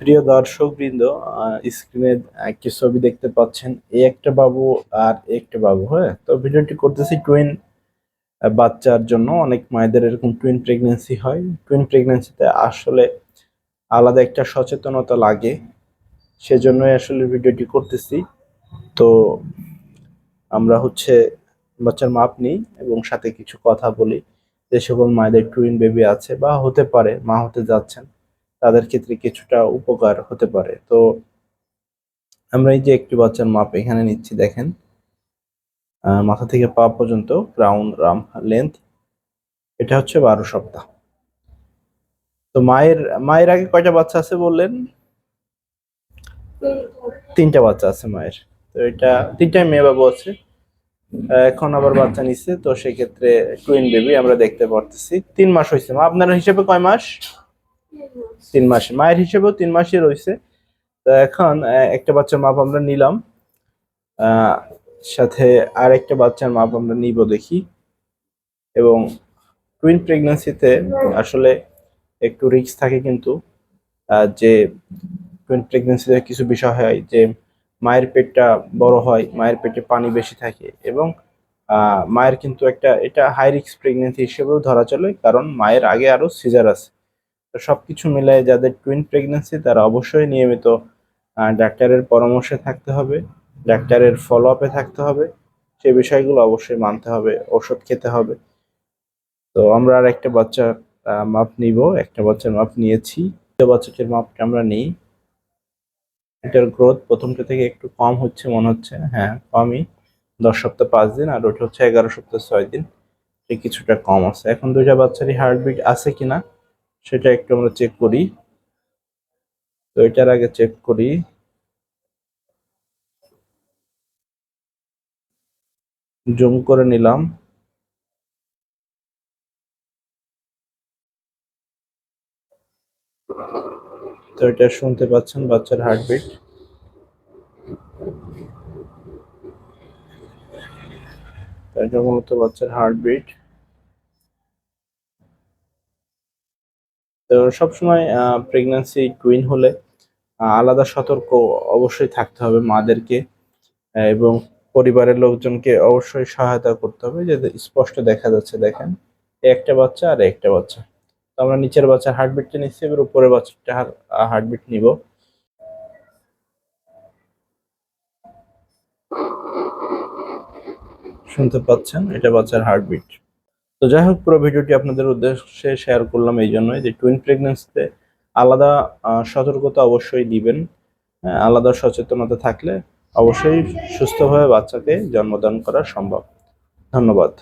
প্রিয় দর্শক বৃন্দ স্ক্রিনে একটি ছবি দেখতে পাচ্ছেন এই একটা বাবু আর একটা বাবু হ্যাঁ? তো ভিডিওটি করতেছি টুইন বাচ্চার জন্য, অনেক মায়েদের এরকম টুইন প্রেগনেন্সি হয়। টুইন প্রেগনেন্সিতে আসলে আলাদা একটা সচেতনতা লাগে, সেজন্যই আসলে ভিডিওটি করতেছি। তো আমরা হচ্ছে বাচ্চার মাপ নিই এবং সাথে কিছু কথা বলি, যে সকল মায়েদের টুইন বেবি আছে বা হতে পারে, মা হতে যাচ্ছেন। তাদের ক্ষেত্রে কিছুটা উপকার হতে পারে। তো আমরা এই যে একটি বাচ্চার মাপ এখানে নিচ্ছি, দেখেন। মাথা থেকে পা পর্যন্ত ক্রাউন রাম লেন্থ এটা হচ্ছে বারো সপ্তাহ। তো মায়ের মায়ের আগে কয়টা বাচ্চা আছে বললেন? তিনটা বাচ্চা আছে মায়ের। তো এটা তিনটাই মেয়ে বাবু আছে। এখন আবার বাচ্চা নিচ্ছে তো সেক্ষেত্রে টুইন বেবি আমরা দেখতে পারতেছি। তিন মাস হয়েছে মা আপনার হিসেবে কয় মাস? তিন মাস। মায়ের হিসেবেও তিন মাসই রয়েছে। তো এখন একটা বাচ্চার মাপ আমরা নিলাম। সাথে আর একটা বাচ্চার মাপ আমরা নিব দেখি। এবং টুইন প্রেগনেন্সিতে আসলে একটু রিস্ক থাকে কিন্তু যে টুইন প্রেগনেন্সিতে কিছু বিষয় হয় যে মায়ের পেটটা বড় হয়, মায়ের পেটে পানি বেশি থাকে এবং মায়ের কিন্তু একটা, এটা হাই রিক্স প্রেগনেন্সি হিসেবেও ধরা চলে। কারণ মায়ের আগে আরও সিজার আছে। তো সব কিছু মিলায় যাদের টুইন প্রেগনেন্সি তারা অবশ্যই নিয়মিত ডাক্তারের পরামর্শে থাকতে হবে, ডাক্তারের ফলো আপে থাকতে হবে সেই বিষয়গুলো অবশ্যই মানতে হবে, ওষুধ খেতে হবে। তো আমরা আর একটা বাচ্চার মাপ নিব, একটা বাচ্চার মাপ নিয়েছি বাচ্চাটির মাপটা আমরা নিই। এটার গ্রোথ প্রথমটা থেকে একটু কম হচ্ছে মনে হচ্ছে হ্যাঁ কমই। দশ সপ্তাহ পাঁচ দিন, আর ওটা হচ্ছে এগারো সপ্তাহ ছয় দিন কিছুটা কম আছে। এখন দুইটা বাচ্চারই হার্টবিট আছে কিনা সেটা একটু আমরা চেক করি। তো এটার আগে চেক করি। জুম করে নিলাম। তো এটা শুনতে পাচ্ছেন বাচ্চার হার্টবিট এটা মূলত বাচ্চার হার্টবিট তো সবসময় প্রেগন্যান্সি টুইন হলে আলাদা সতর্ক অবশ্যই থাকতে হবে মাদেরকে এবং পরিবারের লোকজনকে অবশ্যই সহায়তা করতে হবে। যাতে স্পষ্ট দেখা যাচ্ছে, দেখেন একটা বাচ্চা আর একটা বাচ্চা। তো আমরা নিচের বাচ্চার হার্টবিটটা নিচ্ছি, এবার উপরের বাচ্চাটা হার্টবিট নিব। শুনতে পাচ্ছেন? এটা বাচ্চার হার্টবিট যাই হোক, পুরো ভিডিওটি আপনাদের উদ্দেশ্যে শেয়ার করলাম এই জন্যই যে টুইন প্রেগনেন্সিতে আলাদা সতর্কতা অবশ্যই দিবেন। আলাদা সচেতনতা থাকলে অবশ্যই সুস্থভাবে বাচ্চাকে জন্মদান করা সম্ভব। ধন্যবাদ।